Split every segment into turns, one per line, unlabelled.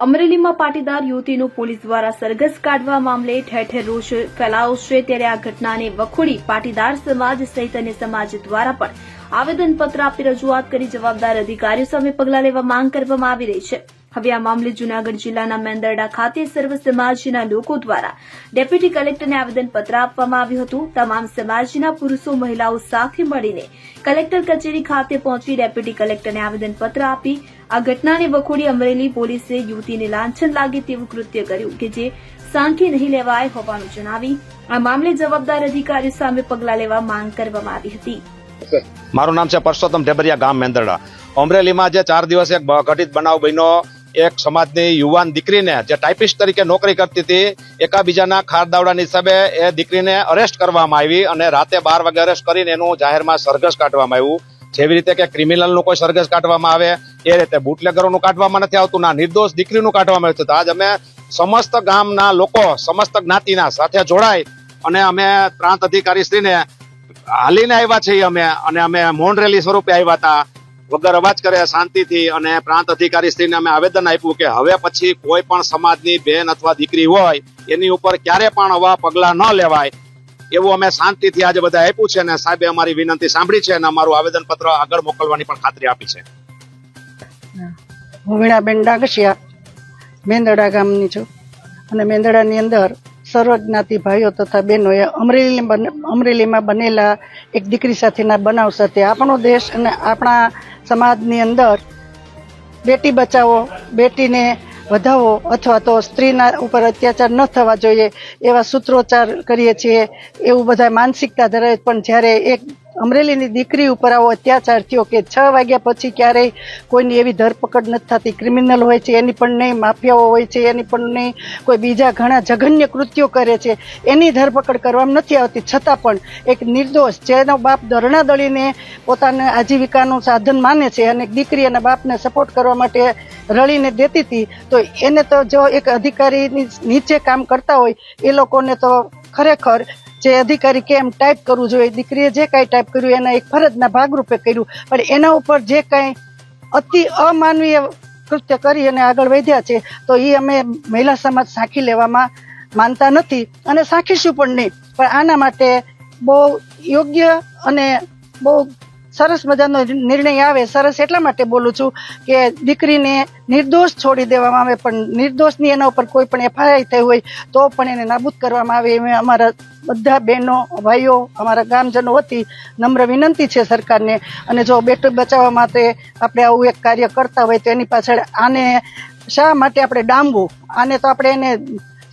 અમરેલીમાં પાટીદાર યુવતીનું પોલીસ દ્વારા સરઘસ કાઢવા મામલે ઠેર ઠેર રોષ ફેલાયો છે. ત્યારે આ ઘટનાને વખોડી પાટીદાર સમાજ સહિત અન્ય સમાજ દ્વારા પણ આવેદનપત્ર આપી રજૂઆત કરી જવાબદાર અધિકારીઓ સામે પગલાં લેવા માંગ કરવામાં આવી રહી છે. હવે આ મામલે જૂનાગઢ જિલ્લાના મેંદરડા ખાતે સર્વ સમાજના લોકો દ્વારા ડેપ્યુટી કલેક્ટરને આવેદનપત્ર આપવામાં આવ્યું હતું. તમામ સમાજના પુરુષો, મહિલાઓ સાથે મળીને કલેક્ટર કચેરી ખાતે પહોંચી ડેપ્યુટી કલેક્ટરને આવેદનપત્ર આપી આ ઘટનાને વખોડી અમરેલી પોલીસે યુવતીને લાંછન લાગે તેવું કૃત્ય કર્યું કે જે સાંખી નહીં લેવાય હોવાનું જણાવી આ મામલે જવાબદાર અધિકારીઓ સામે પગલાં લેવા માંગ કરવામાં આવી હતી.
મારું નામ છે પરસોત્તમ ઢેબરિયા, ગામ મેંદરડા. અમરેલીમાં જે ચાર દિવસ એક ઘટિત બનાવ બન્યો. એક સમાજની યુવાન દીકરીને, જે ટાઈપિસ્ટ તરીકે નોકરી કરતી હતી, એકાબીજાના ખારદાવડાની હિસાબે એ દીકરીને અરેસ્ટ કરવામાં આવી અને રાતે બાર વાગે અરેસ્ટ કરીને એનું જાહેરમાં સરઘસ કાઢવામાં આવ્યું. જેવી રીતે કે ક્રિમિનલનું કોઈ સરઘસ કાઢવામાં આવે, એ રીતે બુટલેગરોનું કાઢવામાં નથી આવતું, ના નિર્દોષ દીકરીનું કાઢવામાં આવતું આજ અમે સમસ્ત ગામના લોકો, સમસ્ત જ્ઞાતિના સાથે જોડાય અને અમે પ્રાંત અધિકારી શ્રીને હાલીને આવ્યા છીએ અમે અને અમે મૌન રેલી સ્વરૂપે આવ્યા હતા. વગર અવાજ કરે, શાંતિથી અને પ્રાંત અધિકારી શ્રીને અમે આવેદન આપ્યું કે હવે પછી કોઈ પણ સમાજની બેન અથવા દીકરી હોય, એની ઉપર ક્યારે પણ આવા પગલાં ન લેવાય. એવું અમે શાંતિથી આજે બધા આપ્યું છે અને સાહેબે અમારી વિનંતી સાંભળી છે અને અમારું આવેદનપત્ર આગળ મોકલવાની પણ ખાતરી આપી છે.
હું વીણાબેન ડાંગસિયા મેંદડા ગામની છું. અને મેંદડાની અંદર સર્વ જ્ઞાતિ ભાઈઓ તથા બહેનોએ અમરેલી અમરેલીમાં બનેલા એક દીકરી સાથેના બનાવ સાથે આપણો દેશ અને આપણા સમાજની અંદર બેટી બચાવો, બેટીને વધાવો અથવા તો સ્ત્રીના ઉપર અત્યાચાર ન થવા જોઈએ એવા સૂત્રોચ્ચાર કરીએ છીએ. એવું બધા માનસિકતા ધરાવે પણ જ્યારે એક અમરેલીની દીકરી ઉપર આવો અત્યાચાર થયો કે છ વાગ્યા પછી ક્યારેય કોઈની એવી ધરપકડ નથી થતી. ક્રિમિનલ હોય છે, એની પણ નહીં, માફિયાઓ હોય છે, એની પણ નહીં, કોઈ બીજા ઘણા જઘન્ય કૃત્યો કરે છે. એની ધરપકડ કરવામાં નથી આવતી. છતાં પણ એક નિર્દોષ, જેનો બાપ દરણા દળીને પોતાના આજીવિકાનું સાધન માને છે અને દીકરી અને બાપને સપોર્ટ કરવા માટે રળીને દેતી હતી, તો એને તો જો એક અધિકારીની નીચે કામ કરતા હોય, એ લોકોને તો ખરેખર જે અધિકારી કેમ ટાઈપ કરવું જોઈએ? દીકરીએ જે કાંઈ ટાઈપ કર્યું, એના એક ફરજના ભાગરૂપે કર્યું. પણ એના ઉપર જે કાંઈ અતિ અમાનવીય કૃત્ય કરી અને આગળ વધ્યા છે, તો એ અમે મહિલા સમાજ સાંખી લેવામાં માનતા નથી અને સાંખીશું પણ નહીં. પણ આના માટે બહુ યોગ્ય અને બહુ સરસ મજાનો નિર્ણય આવે, સરસ એટલા માટે બોલું છું કે દીકરીને નિર્દોષ છોડી દેવામાં આવે, પણ નિર્દોષની એના ઉપર કોઈ પણ એફઆઈઆર થઈ હોય તો પણ એને નાબૂદ કરવામાં આવે. એમ અમારા બધા બહેનો, ભાઈઓ, અમારા ગામજનો વતી નમ્ર વિનંતી છે સરકારને. અને જો બેટો બચાવવા માટે આપણે આવું એક કાર્ય કરતા હોય તો એની પાછળ આને શા માટે આપણે ડામવું? આને તો આપણે એને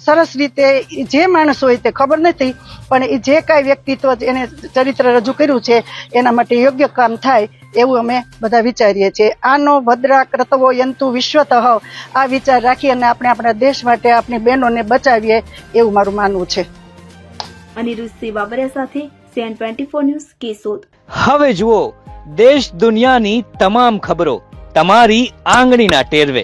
સરસ રીતે જે માણસ હોય તે ખબર નથી પણ એ જે કાંઈ વ્યક્તિત્વ એને ચરિત્ર રજૂ કર્યું છે એના માટે યોગ્ય કામ થાય એવું અમે બધા વિચારીએ છીએ. આનો ભદ્રા ક્રતવો યંતુ વિશ્વતઃ આ વિચાર રાખી અને આપણે આપણા દેશ માટે આપણી બહેનોને બચાવીએ એવું મારું માનવું છે.
અનિરુદ્ધ બાબરિયા સાથે CN twenty four news Keshod.
હવે જુઓ દેશ દુનિયાની તમામ ખબરો તમારી આંગળીના ટેરવે.